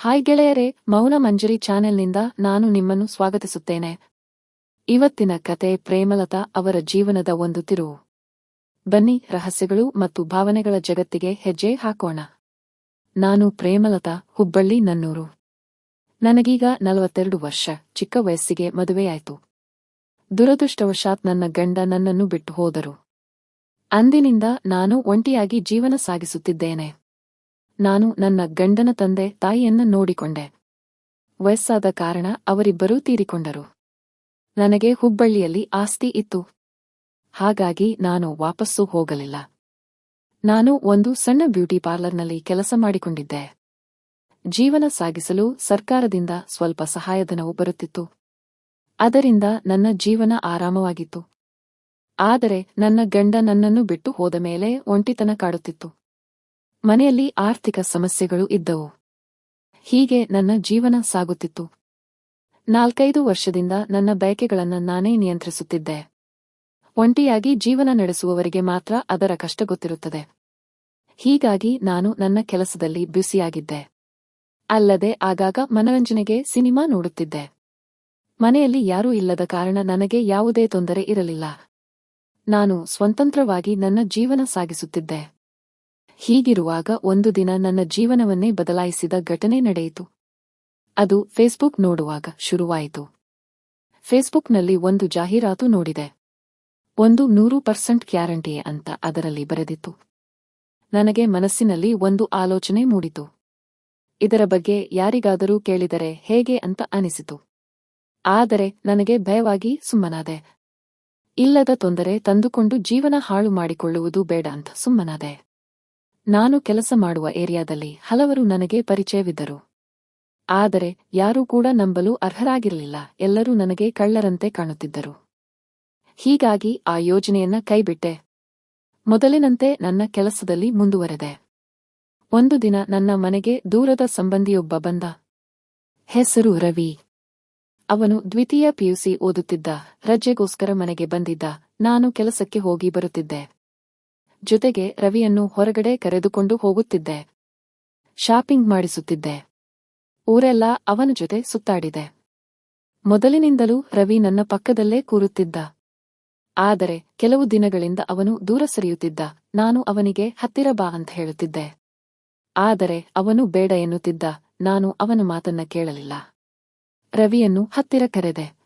Hi ಗೆಳೆಯರೇ, ಮೌನ ಮಂಜರಿ ಚಾನೆಲ್ನಿಂದ ನಾನು ನಿಮ್ಮನ್ನು ಸ್ವಾಗತಿಸುತ್ತೇನೆ. ಇವತ್ತಿನ ಕತೆ ಪ್ರೇಮಲತಾ ಅವರ ಜೀವನದ ಒಂದು ತಿರುವು ಬನ್ನಿ, ರಹಸ್ಯಗಳು ಮತ್ತು ಭಾವನೆಗಳ ಜಗತ್ತಿಗೆ ಹೆಜ್ಜೆ ಹಾಕೋಣ. ನಾನು ಪ್ರೇಮಲತಾ, ಹುಬ್ಬಳ್ಳಿ, ನನ್ನೂರು. ನನಗೀಗ ನಲವತ್ತೆರಡು ವರ್ಷ, ಚಿಕ್ಕ ವಯಸ್ಸಿಗೆ ಮದುವೆಯಾಯಿತು. ದುರದೃಷ್ಟವಶಾತ್ ನನ್ನ ಗಂಡ ನನ್ನನ್ನು ಬಿಟ್ಟು ಹೋದರು. ಅಂದಿನಿಂದ ನಾನು ಒಂಟಿಯಾಗಿ ಜೀವನ ಸಾಗಿಸುತ್ತಿದ್ದೇನೆ. ನಾನು ನನ್ನ ಗಂಡನ ತಂದೆ ತಾಯಿಯನ್ನ ನೋಡಿಕೊಂಡೆ. ವಯಸ್ಸಾದ ಕಾರಣ ಅವರಿಬ್ಬರೂ ತೀರಿಕೊಂಡರು. ನನಗೆ ಹುಬ್ಬಳ್ಳಿಯಲ್ಲಿ ಆಸ್ತಿ ಇತ್ತು. ಹಾಗಾಗಿ ನಾನು ವಾಪಸ್ಸು ಹೋಗಲಿಲ್ಲ. ನಾನು ಒಂದು ಸಣ್ಣ ಬ್ಯೂಟಿ ಪಾರ್ಲರ್ನಲ್ಲಿ ಕೆಲಸ ಮಾಡಿಕೊಂಡಿದ್ದೆ. ಜೀವನ ಸಾಗಿಸಲು ಸರ್ಕಾರದಿಂದ ಸ್ವಲ್ಪ ಸಹಾಯಧನವು ಬರುತ್ತಿತ್ತು. ಅದರಿಂದ ನನ್ನ ಜೀವನ ಆರಾಮವಾಗಿತ್ತು. ಆದರೆ ನನ್ನ ಗಂಡ ನನ್ನನ್ನು ಬಿಟ್ಟು ಹೋದ ಮೇಲೆ ಒಂಟಿತನ ಕಾಡುತ್ತಿತ್ತು. ಮನೆಯಲ್ಲಿ ಆರ್ಥಿಕ ಸಮಸ್ಯೆಗಳು ಇದ್ದವು. ಹೀಗೆ ನನ್ನ ಜೀವನ ಸಾಗುತ್ತಿತ್ತು. ನಾಲ್ಕೈದು ವರ್ಷದಿಂದ ನನ್ನ ಬಯಕೆಗಳನ್ನು ನಾನೇ ನಿಯಂತ್ರಿಸುತ್ತಿದ್ದೆ. ಒಂಟಿಯಾಗಿ ಜೀವನ ನಡೆಸುವವರಿಗೆ ಮಾತ್ರ ಅದರ ಕಷ್ಟ ಗೊತ್ತಿರುತ್ತದೆ. ಹೀಗಾಗಿ ನಾನು ನನ್ನ ಕೆಲಸದಲ್ಲಿ ಬ್ಯುಸಿಯಾಗಿದ್ದೆ. ಅಲ್ಲದೆ ಆಗಾಗ ಮನರಂಜನೆಗೆ ಸಿನಿಮಾ ನೋಡುತ್ತಿದ್ದೆ. ಮನೆಯಲ್ಲಿ ಯಾರೂ ಇಲ್ಲದ ಕಾರಣ ನನಗೆ ಯಾವುದೇ ತೊಂದರೆ ಇರಲಿಲ್ಲ. ನಾನು ಸ್ವತಂತ್ರವಾಗಿ ನನ್ನ ಜೀವನ ಸಾಗಿಸುತ್ತಿದ್ದೆ. ಹೀಗಿರುವಾಗ ಒಂದು ದಿನ ನನ್ನ ಜೀವನವನ್ನೇ ಬದಲಾಯಿಸಿದ ಘಟನೆ ನಡೆಯಿತು. ಅದು ಫೇಸ್ಬುಕ್ ನೋಡುವಾಗ ಶುರುವಾಯಿತು. ಫೇಸ್ಬುಕ್ನಲ್ಲಿ ಒಂದು ಜಾಹೀರಾತು ನೋಡಿದೆ. ಒಂದು ನೂರು ಪರ್ಸೆಂಟ್ ಗ್ಯಾರಂಟಿ ಅಂತ ಅದರಲ್ಲಿ ಬರೆದಿತ್ತು. ನನಗೆ ಮನಸ್ಸಿನಲ್ಲಿ ಒಂದು ಆಲೋಚನೆ ಮೂಡಿತು. ಇದರ ಬಗ್ಗೆ ಯಾರಿಗಾದರೂ ಕೇಳಿದರೆ ಹೇಗೆ ಅಂತ ಅನಿಸಿತು. ಆದರೆ ನನಗೆ ಭಯವಾಗಿ ಸುಮ್ಮನಾದೆ. ಇಲ್ಲದ ತೊಂದರೆ ತಂದುಕೊಂಡು ಜೀವನ ಹಾಳು ಮಾಡಿಕೊಳ್ಳುವುದು ಬೇಡ ಅಂತ ಸುಮ್ಮನಾದೆ. ನಾನು ಕೆಲಸ ಮಾಡುವ ಏರಿಯಾದಲ್ಲಿ ಹಲವರು ನನಗೆ ಪರಿಚಯವಿದ್ದರು. ಆದರೆ ಯಾರೂ ಕೂಡ ನಂಬಲು ಅರ್ಹರಾಗಿರಲಿಲ್ಲ. ಎಲ್ಲರೂ ನನಗೆ ಕಳ್ಳರಂತೆ ಕಾಣುತ್ತಿದ್ದರು. ಹೀಗಾಗಿ ಆ ಯೋಜನೆಯನ್ನ ಕೈಬಿಟ್ಟೆ. ಮೊದಲಿನಂತೆ ನನ್ನ ಕೆಲಸದಲ್ಲಿ ಮುಂದುವರೆದೆ. ಒಂದು ದಿನ ನನ್ನ ಮನೆಗೆ ದೂರದ ಸಂಬಂಧಿಯೊಬ್ಬ ಬಂದ. ಹೆಸರು ರವಿ. ಅವನು ದ್ವಿತೀಯ ಪಿಯುಸಿ ಓದುತ್ತಿದ್ದ. ರಜೆಗೋಸ್ಕರ ಮನೆಗೆ ಬಂದಿದ್ದ. ನಾನು ಕೆಲಸಕ್ಕೆ ಹೋಗಿ ಬರುತ್ತಿದ್ದೆ. ಜೊತೆಗೆ ರವಿಯನ್ನು ಹೊರಗಡೆ ಕರೆದುಕೊಂಡು ಹೋಗುತ್ತಿದ್ದೆ. ಶಾಪಿಂಗ್ ಮಾಡಿಸುತ್ತಿದ್ದೆ. ಊರೆಲ್ಲ ಅವನ ಜೊತೆ ಸುತ್ತಾಡಿದೆ. ಮೊದಲಿನಿಂದಲೂ ರವಿ ನನ್ನ ಪಕ್ಕದಲ್ಲೇ ಕೂರುತ್ತಿದ್ದ. ಆದರೆ ಕೆಲವು ದಿನಗಳಿಂದ ಅವನು ದೂರ ಸರಿಯುತ್ತಿದ್ದ. ನಾನು ಅವನಿಗೆ ಹತ್ತಿರ ಬಾ ಅಂತ ಹೇಳುತ್ತಿದ್ದೆ. ಆದರೆ ಅವನು ಬೇಡ ಎನ್ನುತ್ತಿದ್ದ. ನಾನು ಅವನ ಮಾತನ್ನ ಕೇಳಲಿಲ್ಲ. ರವಿಯನ್ನು ಹತ್ತಿರ ಕರೆದೆ.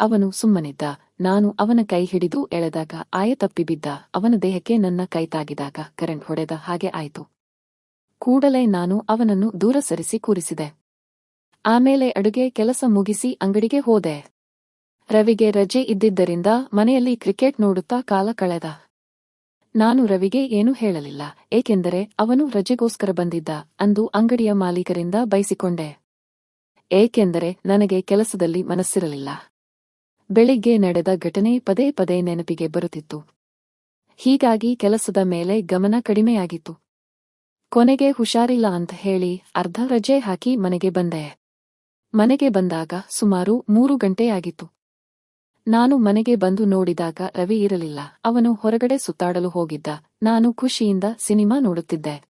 ಅವನು ಸುಮ್ಮನಿದ್ದ. ನಾನು ಅವನ ಕೈ ಹಿಡಿದು ಎಳೆದಾಗ ಆಯ ತಪ್ಪಿ ಬಿದ್ದ ಅವನ ದೇಹಕ್ಕೆ ನನ್ನ ಕೈ ತಾಗಿದಾಗ ಕರೆಂಟ್ ಹೊಡೆದ ಹಾಗೆ ಆಯಿತು. ಕೂಡಲೇ ನಾನು ಅವನನ್ನು ದೂರ ಸರಿಸಿ ಕೂರಿಸಿದೆ. ಆಮೇಲೆ ಅಡುಗೆ ಕೆಲಸ ಮುಗಿಸಿ ಅಂಗಡಿಗೆ ಹೋದೆ. ರವಿಗೆ ರಜೆ ಇದ್ದಿದ್ದರಿಂದ ಮನೆಯಲ್ಲಿ ಕ್ರಿಕೆಟ್ ನೋಡುತ್ತಾ ಕಾಲ ಕಳೆದ. ನಾನು ರವಿಗೆ ಏನೂ ಹೇಳಲಿಲ್ಲ, ಏಕೆಂದರೆ ಅವನು ರಜೆಗೋಸ್ಕರ ಬಂದಿದ್ದ ಅಂದು ಅಂಗಡಿಯ ಮಾಲೀಕರಿಂದ ಬಯಸಿಕೊಂಡೆ. ಏಕೆಂದರೆ ನನಗೆ ಕೆಲಸದಲ್ಲಿ ಮನಸ್ಸಿರಲಿಲ್ಲ. ಬೆಳಿಗ್ಗೆ ನಡೆದ ಘಟನೆ ಪದೇ ಪದೇ ನೆನಪಿಗೆ ಬರುತ್ತಿತ್ತು. ಹೀಗಾಗಿ ಕೆಲಸದ ಮೇಲೆ ಗಮನ ಕಡಿಮೆಯಾಗಿತ್ತು. ಕೊನೆಗೆ ಹುಷಾರಿಲ್ಲ ಅಂತ ಹೇಳಿ ಅರ್ಧ ರಜೆ ಹಾಕಿ ಮನೆಗೆ ಬಂದೆ. ಮನೆಗೆ ಬಂದಾಗ ಸುಮಾರು ಮೂರು ಗಂಟೆಯಾಗಿತ್ತು ನಾನು ಮನೆಗೆ ಬಂದು ನೋಡಿದಾಗ ರವಿ ಇರಲಿಲ್ಲ. ಅವನು ಹೊರಗಡೆ ಸುತ್ತಾಡಲು ಹೋಗಿದ್ದ. ನಾನು ಖುಷಿಯಿಂದ ಸಿನಿಮಾ ನೋಡುತ್ತಿದ್ದೆ.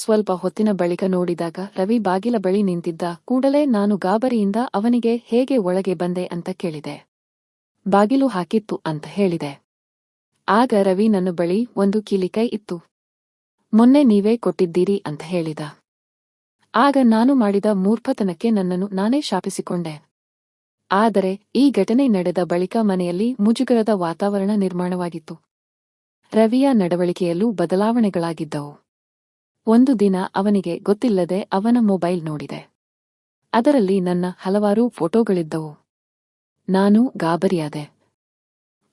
ಸ್ವಲ್ಪ ಹೊತ್ತಿನ ಬಳಿಕ ನೋಡಿದಾಗ ರವಿ ಬಾಗಿಲ ಬಳಿ ನಿಂತಿದ್ದ ಕೂಡಲೇ ನಾನು ಗಾಬರಿಯಿಂದ ಅವನಿಗೆ ಹೇಗೆ ಒಳಗೆ ಬಂದೆ ಅಂತ ಕೇಳಿದೆ. ಬಾಗಿಲು ಹಾಕಿತ್ತು ಅಂತ ಹೇಳಿದೆ. ಆಗ ರವಿ ನನ್ನ ಬಳಿ ಒಂದು ಕೀಲಿಕೈ ಇತ್ತು. ಮೊನ್ನೆ ನೀವೇ ಕೊಟ್ಟಿದ್ದೀರಿ ಅಂತ ಹೇಳಿದ. ಆಗ ನಾನು ಮಾಡಿದ ಮೂರ್ಖತನಕ್ಕೆ ನನ್ನನ್ನು ನಾನೇ ಶಾಪಿಸಿಕೊಂಡೆ. ಆದರೆ ಈ ಘಟನೆ ನಡೆದ ಬಳಿಕ ಮನೆಯಲ್ಲಿ ಮುಜುಗರದ ವಾತಾವರಣ ನಿರ್ಮಾಣವಾಗಿತ್ತು. ರವಿಯ ನಡವಳಿಕೆಯಲ್ಲೂ ಬದಲಾವಣೆಗಳಾಗಿದ್ದವು. ಒಂದು ದಿನ ಅವನಿಗೆ ಗೊತ್ತಿಲ್ಲದೆ ಅವನ ಮೊಬೈಲ್ ನೋಡಿದೆ. ಅದರಲ್ಲಿ ನನ್ನ ಹಲವಾರು ಫೋಟೋಗಳಿದ್ದವು. ನಾನು ಗಾಬರಿಯಾದೆ.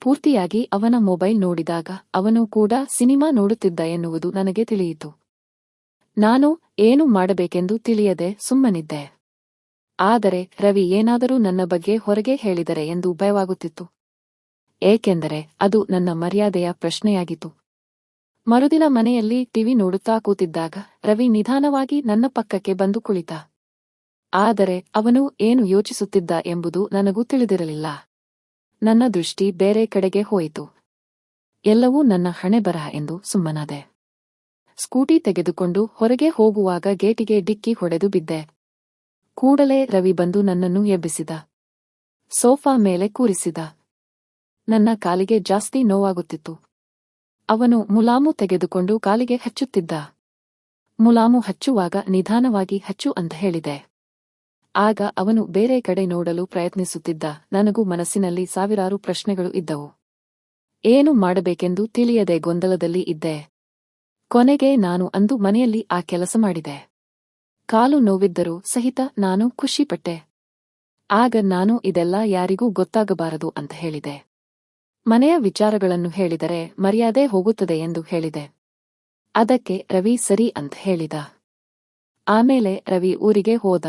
ಪೂರ್ತಿಯಾಗಿ ಅವನ ಮೊಬೈಲ್ ನೋಡಿದಾಗ ಅವನು ಕೂಡ ಸಿನಿಮಾ ನೋಡುತ್ತಿದ್ದ ಎನ್ನುವುದು ನನಗೆ ತಿಳಿಯಿತು. ನಾನು ಏನು ಮಾಡಬೇಕೆಂದು ತಿಳಿಯದೆ ಸುಮ್ಮನಿದ್ದೆ. ಆದರೆ ರವಿ ಏನಾದರೂ ನನ್ನ ಬಗ್ಗೆ ಹೊರಗೆ ಹೇಳಿದರೆ ಎಂದು ಭಯವಾಗುತ್ತಿತ್ತು. ಏಕೆಂದರೆ ಅದು ನನ್ನ ಮರ್ಯಾದೆಯ ಪ್ರಶ್ನೆಯಾಗಿತ್ತು. ಮರುದಿನ ಮನೆಯಲ್ಲಿ ಟಿವಿ ನೋಡುತ್ತಾ ಕೂತಿದ್ದಾಗ ರವಿ ನಿಧಾನವಾಗಿ ನನ್ನ ಪಕ್ಕಕ್ಕೆ ಬಂದು ಕುಳಿತ. ಆದರೆ ಅವನು ಏನು ಯೋಚಿಸುತ್ತಿದ್ದ ಎಂಬುದು ನನಗೂ ತಿಳಿದಿರಲಿಲ್ಲ. ನನ್ನ ದೃಷ್ಟಿ ಬೇರೆ ಕಡೆಗೆ ಹೋಯಿತು. ಎಲ್ಲವೂ ನನ್ನ ಹಣೆಬರಹ ಎಂದು ಸುಮ್ಮನಾದೆ. ಸ್ಕೂಟಿ ತೆಗೆದುಕೊಂಡು ಹೊರಗೆ ಹೋಗುವಾಗ ಗೇಟಿಗೆ ಡಿಕ್ಕಿ ಹೊಡೆದು ಬಿದ್ದೆ. ಕೂಡಲೇ ರವಿ ಬಂದು ನನ್ನನ್ನು ಎಬ್ಬಿಸಿದ. ಸೋಫಾ ಮೇಲೆ ಕೂರಿಸಿದ. ನನ್ನ ಕಾಲಿಗೆ ಜಾಸ್ತಿ ನೋವಾಗುತ್ತಿತ್ತು. ಅವನು ಮುಲಾಮು ತೆಗೆದುಕೊಂಡು ಕಾಲಿಗೆ ಹಚ್ಚುತ್ತಿದ್ದ. ಮುಲಾಮು ಹಚ್ಚುವಾಗ ನಿಧಾನವಾಗಿ ಹಚ್ಚು ಅಂತ ಹೇಳಿದೆ. ಆಗ ಅವನು ಬೇರೆ ಕಡೆ ನೋಡಲು ಪ್ರಯತ್ನಿಸುತ್ತಿದ್ದ. ನನಗೂ ಮನಸ್ಸಿನಲ್ಲಿ ಸಾವಿರಾರು ಪ್ರಶ್ನೆಗಳು ಇದ್ದವು. ಏನು ಮಾಡಬೇಕೆಂದು ತಿಳಿಯದೆ ಗೊಂದಲದಲ್ಲಿ ಇದ್ದೆ. ಕೊನೆಗೆ ನಾನು ಅಂದು ಮನೆಯಲ್ಲಿ ಆ ಕೆಲಸ ಮಾಡಿದೆ. ಕಾಲು ನೋವಿದ್ದರೂ ಸಹಿತ ನಾನು ಖುಷಿಪಟ್ಟೆ. ಆಗ ನಾನು ಇದೆಲ್ಲ ಯಾರಿಗೂ ಗೊತ್ತಾಗಬಾರದು ಅಂತ ಹೇಳಿದೆ. ಮನೆಯ ವಿಚಾರಗಳನ್ನು ಹೇಳಿದರೆ ಮರ್ಯಾದೆ ಹೋಗುತ್ತದೆ ಎಂದು ಹೇಳಿದೆ. ಅದಕ್ಕೆ ರವಿ ಸರಿ ಅಂತ ಹೇಳಿದ. ಆಮೇಲೆ ರವಿ ಊರಿಗೆ ಹೋದ.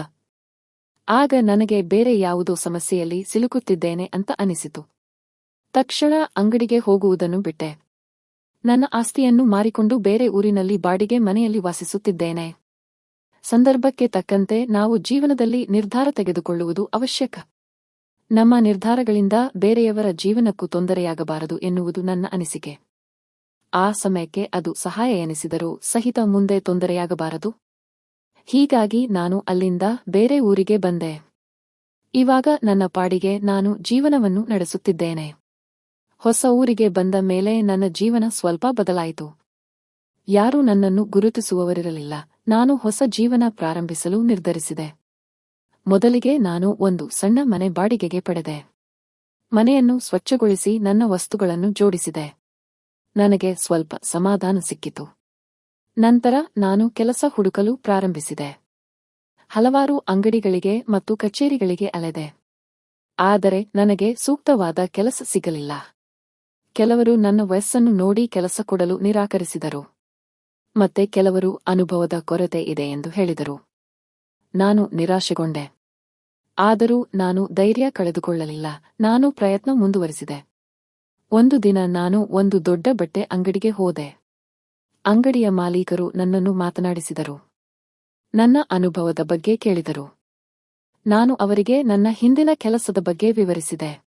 ಆಗ ನನಗೆ ಬೇರೆ ಯಾವುದೋ ಸಮಸ್ಯೆಯಲ್ಲಿ ಸಿಲುಕುತ್ತಿದ್ದೇನೆ ಅಂತ ಅನಿಸಿತು. ತಕ್ಷಣ ಅಂಗಡಿಗೆ ಹೋಗುವುದನ್ನು ಬಿಟ್ಟೆ. ನನ್ನ ಆಸ್ತಿಯನ್ನು ಮಾರಿಕೊಂಡು ಬೇರೆ ಊರಿನಲ್ಲಿ ಬಾಡಿಗೆ ಮನೆಯಲ್ಲಿ ವಾಸಿಸುತ್ತಿದ್ದೇನೆ. ಸಂದರ್ಭಕ್ಕೆ ತಕ್ಕಂತೆ ನಾವು ಜೀವನದಲ್ಲಿ ನಿರ್ಧಾರ ತೆಗೆದುಕೊಳ್ಳುವುದು ಅವಶ್ಯಕ. ನಮ್ಮ ನಿರ್ಧಾರಗಳಿಂದ ಬೇರೆಯವರ ಜೀವನಕ್ಕೂ ತೊಂದರೆಯಾಗಬಾರದು ಎನ್ನುವುದು ನನ್ನ ಅನಿಸಿಕೆ. ಆ ಸಮಯಕ್ಕೆ ಅದು ಸಹಾಯ ಎನಿಸಿದರೂ ಸಹಿತ ಮುಂದೆ ತೊಂದರೆಯಾಗಬಾರದು. ಹೀಗಾಗಿ ನಾನು ಅಲ್ಲಿಂದ ಬೇರೆ ಊರಿಗೆ ಬಂದೆ. ಇವಾಗ ನನ್ನ ಪಾಡಿಗೆ ನಾನು ಜೀವನವನ್ನು ನಡೆಸುತ್ತಿದ್ದೇನೆ. ಹೊಸ ಊರಿಗೆ ಬಂದ ಮೇಲೆ ನನ್ನ ಜೀವನ ಸ್ವಲ್ಪ ಬದಲಾಯಿತು. ಯಾರೂ ನನ್ನನ್ನು ಗುರುತಿಸುವವರಿರಲಿಲ್ಲ. ನಾನು ಹೊಸ ಜೀವನ ಪ್ರಾರಂಭಿಸಲು ನಿರ್ಧರಿಸಿದೆ. ಮೊದಲಿಗೆ ನಾನು ಒಂದು ಸಣ್ಣ ಮನೆ ಬಾಡಿಗೆಗೆ ಪಡೆದೆ. ಮನೆಯನ್ನು ಸ್ವಚ್ಛಗೊಳಿಸಿ ನನ್ನ ವಸ್ತುಗಳನ್ನು ಜೋಡಿಸಿದೆ. ನನಗೆ ಸ್ವಲ್ಪ ಸಮಾಧಾನ ಸಿಕ್ಕಿತು. ನಂತರ ನಾನು ಕೆಲಸ ಹುಡುಕಲು ಪ್ರಾರಂಭಿಸಿದೆ. ಹಲವಾರು ಅಂಗಡಿಗಳಿಗೆ ಮತ್ತು ಕಚೇರಿಗಳಿಗೆ ಅಲೆದೆ. ಆದರೆ ನನಗೆ ಸೂಕ್ತವಾದ ಕೆಲಸ ಸಿಗಲಿಲ್ಲ. ಕೆಲವರು ನನ್ನ ವಯಸ್ಸನ್ನು ನೋಡಿ ಕೆಲಸ ಕೊಡಲು ನಿರಾಕರಿಸಿದರು. ಮತ್ತೆ ಕೆಲವರು ಅನುಭವದ ಕೊರತೆ ಇದೆ ಎಂದು ಹೇಳಿದರು. ನಾನು ನಿರಾಶೆಗೊಂಡೆ. ಆದರೂ ನಾನು ಧೈರ್ಯ ಕಳೆದುಕೊಳ್ಳಲಿಲ್ಲ. ನಾನು ಪ್ರಯತ್ನ ಮುಂದುವರೆಸಿದೆ. ಒಂದು ದಿನ ನಾನು ಒಂದು ದೊಡ್ಡ ಬಟ್ಟೆ ಅಂಗಡಿಗೆ ಹೋದೆ. ಅಂಗಡಿಯ ಮಾಲೀಕರು ನನ್ನನ್ನು ಮಾತನಾಡಿಸಿದರು. ನನ್ನ ಅನುಭವದ ಬಗ್ಗೆ ಕೇಳಿದರು. ನಾನು ಅವರಿಗೆ ನನ್ನ ಹಿಂದಿನ ಕೆಲಸದ ಬಗ್ಗೆ ವಿವರಿಸಿದೆ.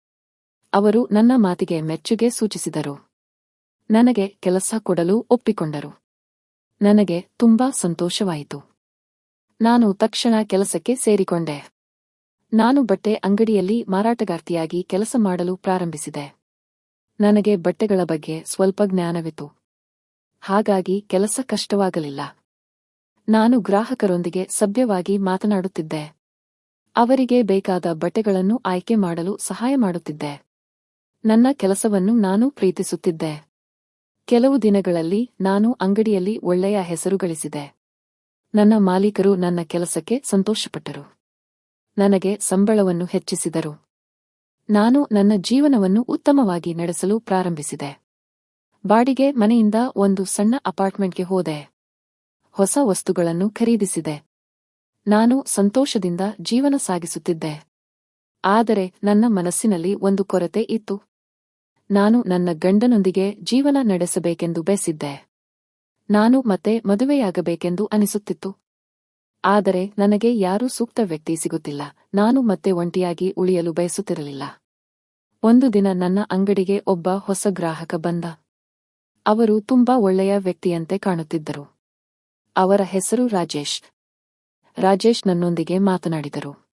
ಅವರು ನನ್ನ ಮಾತಿಗೆ ಮೆಚ್ಚುಗೆ ಸೂಚಿಸಿದರು. ನನಗೆ ಕೆಲಸ ಕೊಡಲು ಒಪ್ಪಿಕೊಂಡರು. ನನಗೆ ತುಂಬಾ ಸಂತೋಷವಾಯಿತು. ನಾನು ತಕ್ಷಣ ಕೆಲಸಕ್ಕೆ ಸೇರಿಕೊಂಡೆ. ನಾನು ಬಟ್ಟೆ ಅಂಗಡಿಯಲ್ಲಿ ಮಾರಾಟಗಾರ್ತಿಯಾಗಿ ಕೆಲಸ ಮಾಡಲು ಪ್ರಾರಂಭಿಸಿದೆ. ನನಗೆ ಬಟ್ಟೆಗಳ ಬಗ್ಗೆ ಸ್ವಲ್ಪ ಜ್ಞಾನವಿತ್ತು. ಹಾಗಾಗಿ ಕೆಲಸ ಕಷ್ಟವಾಗಲಿಲ್ಲ. ನಾನು ಗ್ರಾಹಕರೊಂದಿಗೆ ಸಭ್ಯವಾಗಿ ಮಾತನಾಡುತ್ತಿದ್ದೆ. ಅವರಿಗೆ ಬೇಕಾದ ಬಟ್ಟೆಗಳನ್ನು ಆಯ್ಕೆ ಮಾಡಲು ಸಹಾಯ ಮಾಡುತ್ತಿದ್ದೆ. ನನ್ನ ಕೆಲಸವನ್ನು ನಾನು ಪ್ರೀತಿಸುತ್ತಿದ್ದೆ. ಕೆಲವು ದಿನಗಳಲ್ಲಿ ನಾನು ಅಂಗಡಿಯಲ್ಲಿ ಒಳ್ಳೆಯ ಹೆಸರು ಗಳಿಸಿದೆ. ನನ್ನ ಮಾಲೀಕರು ನನ್ನ ಕೆಲಸಕ್ಕೆ ಸಂತೋಷಪಟ್ಟರು. ನನಗೆ ಸಂಬಳವನ್ನು ಹೆಚ್ಚಿಸಿದರು. ನಾನು ನನ್ನ ಜೀವನವನ್ನು ಉತ್ತಮವಾಗಿ ನಡೆಸಲು ಪ್ರಾರಂಭಿಸಿದೆ. ಬಾಡಿಗೆ ಮನೆಯಿಂದ ಒಂದು ಸಣ್ಣ ಅಪಾರ್ಟ್ಮೆಂಟ್ಗೆ ಹೋದೆ. ಹೊಸ ವಸ್ತುಗಳನ್ನು ಖರೀದಿಸಿದೆ. ನಾನು ಸಂತೋಷದಿಂದ ಜೀವನ ಸಾಗಿಸುತ್ತಿದ್ದೆ. ಆದರೆ ನನ್ನ ಮನಸ್ಸಿನಲ್ಲಿ ಒಂದು ಕೊರತೆ ಇತ್ತು. ನಾನು ನನ್ನ ಗಂಡನೊಂದಿಗೆ ಜೀವನ ನಡೆಸಬೇಕೆಂದು ಬಯಸಿದ್ದೆ ನಾನು ಮತ್ತೆ ಮದುವೆಯಾಗಬೇಕೆಂದು ಅನಿಸುತ್ತಿತ್ತು. ಆದರೆ ನನಗೆ ಯಾರೂ ಸೂಕ್ತ ವ್ಯಕ್ತಿ ಸಿಗುತ್ತಿಲ್ಲ. ನಾನು ಮತ್ತೆ ಒಂಟಿಯಾಗಿ ಉಳಿಯಲು ಬಯಸುತ್ತಿರಲಿಲ್ಲ. ಒಂದು ದಿನ ನನ್ನ ಅಂಗಡಿಗೆ ಒಬ್ಬ ಹೊಸ ಗ್ರಾಹಕ ಬಂದ. ಅವರು ತುಂಬಾ ಒಳ್ಳೆಯ ವ್ಯಕ್ತಿಯಂತೆ ಕಾಣುತ್ತಿದ್ದರು. ಅವರ ಹೆಸರು ರಾಜೇಶ್. ರಾಜೇಶ್ ನನ್ನೊಂದಿಗೆ ಮಾತನಾಡಿದರು.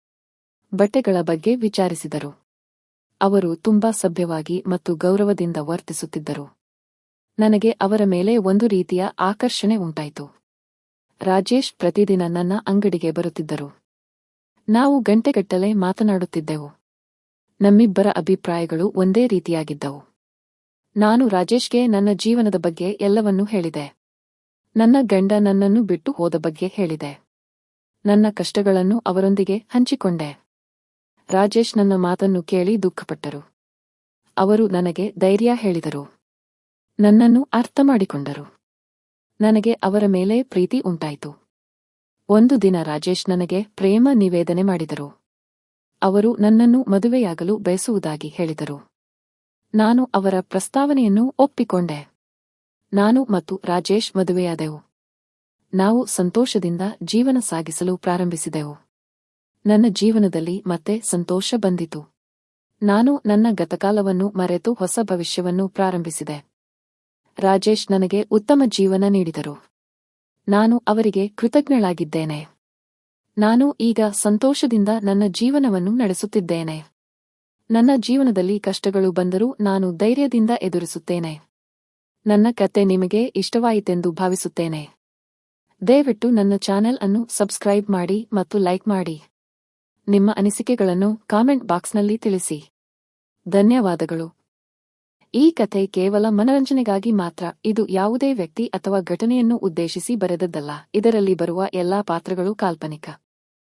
ಬಟ್ಟೆಗಳ ಬಗ್ಗೆ ವಿಚಾರಿಸಿದರು. ಅವರು ತುಂಬಾ ಸಭ್ಯವಾಗಿ ಮತ್ತು ಗೌರವದಿಂದ ವರ್ತಿಸುತ್ತಿದ್ದರು. ನನಗೆ ಅವರ ಮೇಲೆ ಒಂದು ರೀತಿಯ ಆಕರ್ಷಣೆ ಉಂಟಾಯಿತು. ರಾಜೇಶ್ ಪ್ರತಿದಿನ ನನ್ನ ಅಂಗಡಿಗೆ ಬರುತ್ತಿದ್ದರು. ನಾವು ಗಂಟೆಗಟ್ಟಲೆ ಮಾತನಾಡುತ್ತಿದ್ದೆವು. ನಮ್ಮಿಬ್ಬರ ಅಭಿಪ್ರಾಯಗಳು ಒಂದೇ ರೀತಿಯಾಗಿದ್ದವು. ನಾನು ರಾಜೇಶ್ಗೆ ನನ್ನ ಜೀವನದ ಬಗ್ಗೆ ಎಲ್ಲವನ್ನೂ ಹೇಳಿದೆ. ನನ್ನ ಗಂಡ ನನ್ನನ್ನು ಬಿಟ್ಟು ಹೋದ ಬಗ್ಗೆ ಹೇಳಿದೆ. ನನ್ನ ಕಷ್ಟಗಳನ್ನು ಅವರೊಂದಿಗೆ ಹಂಚಿಕೊಂಡೆ. ರಾಜೇಶ್ ನನ್ನ ಮಾತನ್ನು ಕೇಳಿ ದುಃಖಪಟ್ಟರು. ಅವರು ನನಗೆ ಧೈರ್ಯ ಹೇಳಿದರು. ನನ್ನನ್ನು ಅರ್ಥ ಮಾಡಿಕೊಂಡರು. ನನಗೆ ಅವರ ಮೇಲೆ ಪ್ರೀತಿ ಉಂಟಾಯಿತು. ಒಂದು ದಿನ ರಾಜೇಶ್ ನನಗೆ ಪ್ರೇಮ ನಿವೇದನೆ ಮಾಡಿದರು. ಅವರು ನನ್ನನ್ನು ಮದುವೆಯಾಗಲು ಬಯಸುವುದಾಗಿ ಹೇಳಿದರು. ನಾನು ಅವರ ಪ್ರಸ್ತಾವನೆಯನ್ನು ಒಪ್ಪಿಕೊಂಡೆ. ನಾನು ಮತ್ತು ರಾಜೇಶ್ ಮದುವೆಯಾದೆವು. ನಾವು ಸಂತೋಷದಿಂದ ಜೀವನ ಸಾಗಿಸಲು ಪ್ರಾರಂಭಿಸಿದೆವು. ನನ್ನ ಜೀವನದಲ್ಲಿ ಮತ್ತೆ ಸಂತೋಷ ಬಂದಿತು. ನಾನು ನನ್ನ ಗತಕಾಲವನ್ನು ಮರೆತು ಹೊಸ ಭವಿಷ್ಯವನ್ನು ಪ್ರಾರಂಭಿಸಿದೆ. ರಾಜೇಶ್ ನನಗೆ ಉತ್ತಮ ಜೀವನ ನೀಡಿದರು. ನಾನು ಅವರಿಗೆ ಕೃತಜ್ಞಳಾಗಿದ್ದೇನೆ. ನಾನು ಈಗ ಸಂತೋಷದಿಂದ ನನ್ನ ಜೀವನವನ್ನು ನಡೆಸುತ್ತಿದ್ದೇನೆ. ನನ್ನ ಜೀವನದಲ್ಲಿ ಕಷ್ಟಗಳು ಬಂದರೂ ನಾನು ಧೈರ್ಯದಿಂದ ಎದುರಿಸುತ್ತೇನೆ. ನನ್ನ ಕತೆ ನಿಮಗೆ ಇಷ್ಟವಾಯಿತೆಂದು ಭಾವಿಸುತ್ತೇನೆ. ದಯವಿಟ್ಟು ನನ್ನ ಚಾನೆಲ್ ಅನ್ನು ಸಬ್ಸ್ಕ್ರೈಬ್ ಮಾಡಿ ಮತ್ತು ಲೈಕ್ ಮಾಡಿ. ನಿಮ್ಮ ಅನಿಸಿಕೆಗಳನ್ನು ಕಾಮೆಂಟ್ ಬಾಕ್ಸ್ನಲ್ಲಿ ತಿಳಿಸಿ. ಧನ್ಯವಾದಗಳು. ಈ ಕಥೆ ಕೇವಲ ಮನರಂಜನೆಗಾಗಿ ಮಾತ್ರ, ಇದು ಯಾವುದೇ ವ್ಯಕ್ತಿ ಅಥವಾ ಘಟನೆಯನ್ನು ಉದ್ದೇಶಿಸಿ ಬರೆದದ್ದಲ್ಲ. ಇದರಲ್ಲಿ ಬರುವ ಎಲ್ಲಾ ಪಾತ್ರಗಳು ಕಾಲ್ಪನಿಕ.